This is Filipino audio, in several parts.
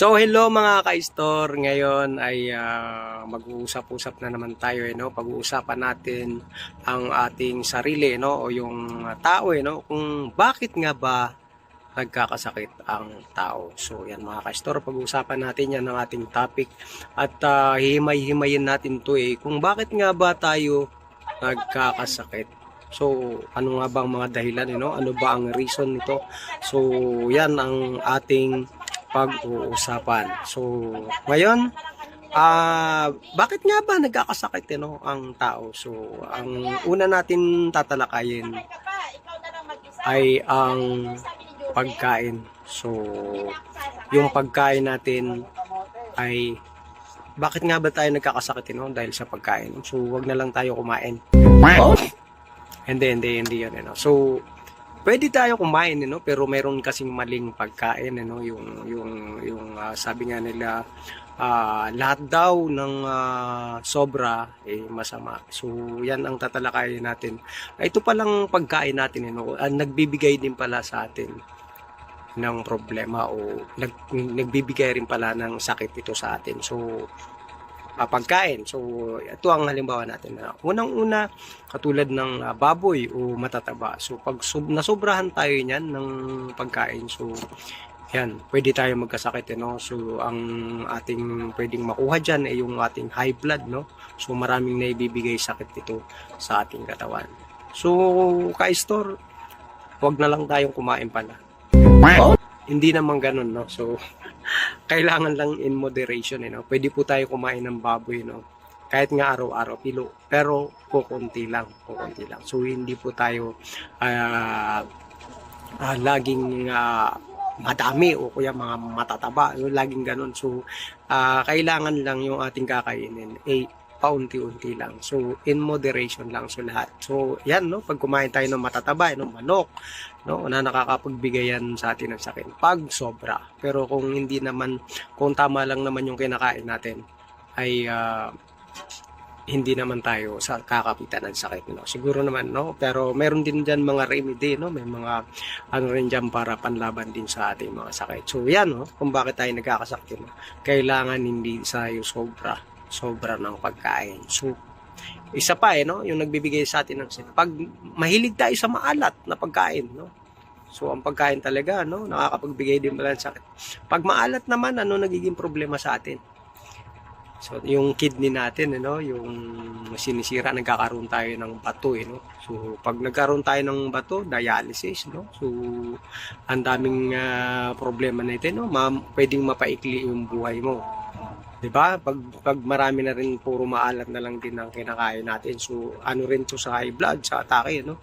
So hello mga ka-store, ngayon ay ah, mag-uusap-usap na naman tayo eh, no? Pag-uusapan natin ang ating sarili no o yung tao eh, no kung bakit nga ba nagkakasakit ang tao. So yan mga ka-store, pag-uusapan natin yan ng ating topic at ah, hihimay-himayin natin to eh kung bakit nga ba tayo nagkakasakit. So, ano nga bang mga dahilan, eh, no? Ano ba ang reason nito? So, yan ang ating pag-uusapan. So, ngayon, ah bakit nga ba nagkakasakit eh, no, ang tao? So, ang una natin tatalakayin ay ang pagkain. So, yung pagkain natin ay bakit nga ba tayo nagkakasakit eh, no? dahil sa pagkain? So, wag na lang tayo kumain. Hindi, hindi, hindi yun. Ano. So, pwede tayo kumain, no? pero meron kasing maling pagkain. Ano? Yung, yung, yung ah, sabi nga nila, ah, lahat daw ng ah, sobra eh, masama. So, yan ang tatalakayin natin. Ito palang pagkain natin, ano? ah, nagbibigay din pala sa atin ng problema o nag, nagbibigay rin pala ng sakit ito sa atin. So, ah, pagkain. So, ito ang halimbawa natin. na Unang-una, katulad ng ah, baboy o matataba. So, pag sub, nasobrahan tayo niyan ng pagkain, so, yan, pwede tayo magkasakit, eh, no? So, ang ating pwedeng makuha dyan ay yung ating high blood, no? So, maraming naibibigay sakit ito sa ating katawan. So, ka-store, wag na lang tayong kumain pala. Hindi naman ganun, no? So, kailangan lang in moderation, eh, no? Pwede po tayo kumain ng baboy, no? Kahit nga araw-araw, pilo. Pero, kukunti lang, kukunti lang. So, hindi po tayo ah, ah, laging ah, madami o kuya mga matataba. Laging ganun. So, ah, kailangan lang yung ating kakainin eh, paunti-unti lang. So, in moderation lang so lahat. So, yan, no? Pag kumain tayo ng matataba, no? manok, no? na nakakapagbigay yan sa atin ng sakit. Pag sobra. Pero kung hindi naman, kung tama lang naman yung kinakain natin, ay ah, hindi naman tayo sa kakapitan ng sakit no siguro naman no pero meron din diyan mga remedy no may mga ano rin diyan para panlaban din sa ating mga sakit so yan no kung bakit tayo nagkakasakit no kailangan hindi tayo sobra sobra ng pagkain so isa pa eh no yung nagbibigay sa atin ng sakit pag mahilig tayo sa maalat na pagkain no So, ang pagkain talaga, no, nakakapagbigay din pala ng sakit. Pag maalat naman, ano nagiging problema sa atin? So, yung kidney natin, ano, yung sinisira, nagkakaroon tayo ng bato, eh, no? So, pag nagkaroon tayo ng bato, dialysis, no? So, ang daming ah, problema na ito, no? Ma- pwedeng mapaikli yung buhay mo. 'Di ba? Pag pag marami na rin puro maalat na lang din ang kinakain natin. So, ano rin to sa high blood, sa atake, no?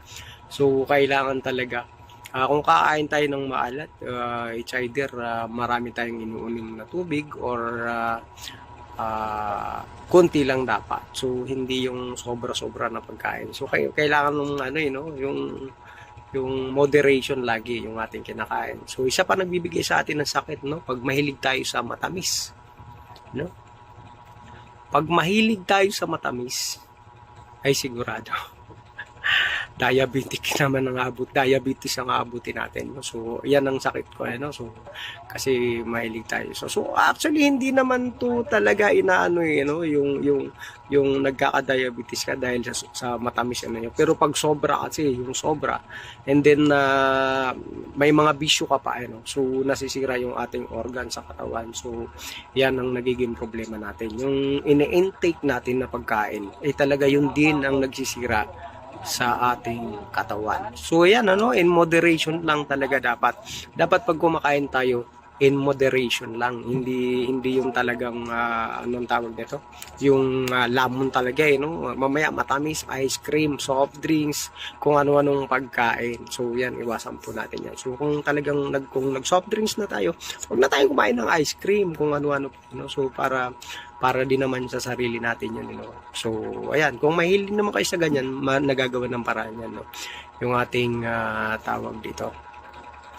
So, kailangan talaga Ah, kung kakain tayo ng maalat, ah, it's either ah, marami tayong inuuning na tubig or ah, ah, konti lang dapat. So hindi yung sobra-sobra na pagkain. So kay kailangan ng ano eh, no, yung yung moderation lagi yung ating kinakain. So isa pa nagbibigay sa atin ng sakit, no, pag mahilig tayo sa matamis, no? Pag mahilig tayo sa matamis, ay sigurado diabetic naman ang abot, diabetes ang abutin natin. no? So, yan ang sakit ko, ano? So, kasi mahilig tayo. So, so actually, hindi naman to talaga inaano eh, no? yung, yung, yung nagkaka-diabetes ka dahil sa, sa matamis ano yun. Pero pag sobra kasi, yung sobra, and then, ah, may mga bisyo ka pa, ano? So, nasisira yung ating organ sa katawan. So, yan ang nagiging problema natin. Yung ine-intake natin na pagkain, ay talaga yun din ang nagsisira sa ating katawan. So yan ano, in moderation lang talaga dapat. Dapat pag kumakain tayo, in moderation lang. Hindi hindi yung talagang ah, anong tawag nito? Yung ah, lamon talaga eh, no? Mamaya matamis, ice cream, soft drinks, kung ano-anong pagkain. So yan, iwasan po natin yan. So kung talagang nag kung nag soft drinks na tayo, huwag na tayong kumain ng ice cream kung ano-ano, no? So para para din naman sa sarili natin yun, you? So, ayan, kung mahilig naman kayo sa ganyan, ma- nagagawa ng paraan yan, no? Yung ating ah, tawag dito.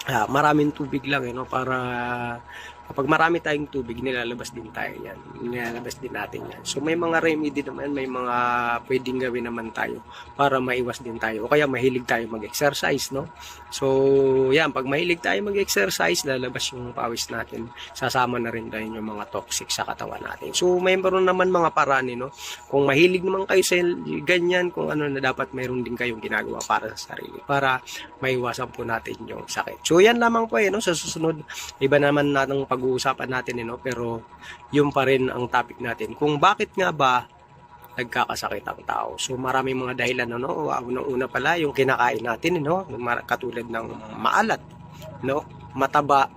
Ah, maraming tubig lang eh, no? para kapag marami tayong tubig, nilalabas din tayo yan. Nilalabas din natin yan. So may mga remedy naman, may mga pwedeng gawin naman tayo para maiwas din tayo. O kaya mahilig tayo mag-exercise, no? So, yan, pag mahilig tayo mag-exercise, lalabas yung pawis natin. Sasama na rin tayo yung mga toxic sa katawan natin. So, may meron naman mga paraan, eh, no? Kung mahilig naman kayo sa ganyan, kung ano na dapat mayroon din kayong ginagawa para sa sarili. Para maiwasan po natin yung sakit. So, yan lamang po, eh, no? Sa susunod, iba naman natang pag-uusapan natin, eh, no? Pero, yun pa rin ang topic natin. Kung bakit nga ba nagkakasakit ang tao. So maraming mga dahilan no. Unang-una pala yung kinakain natin no, Yung mar- katulad ng maalat, no, mataba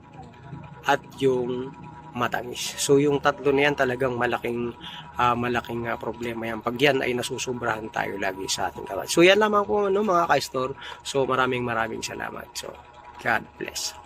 at yung matamis. So yung tatlo na yan talagang malaking ah, malaking ah, problema yan. Pag yan ay nasusobrahan tayo lagi sa ating kawan. So yan lamang po no mga ka-store. So maraming maraming salamat. So God bless.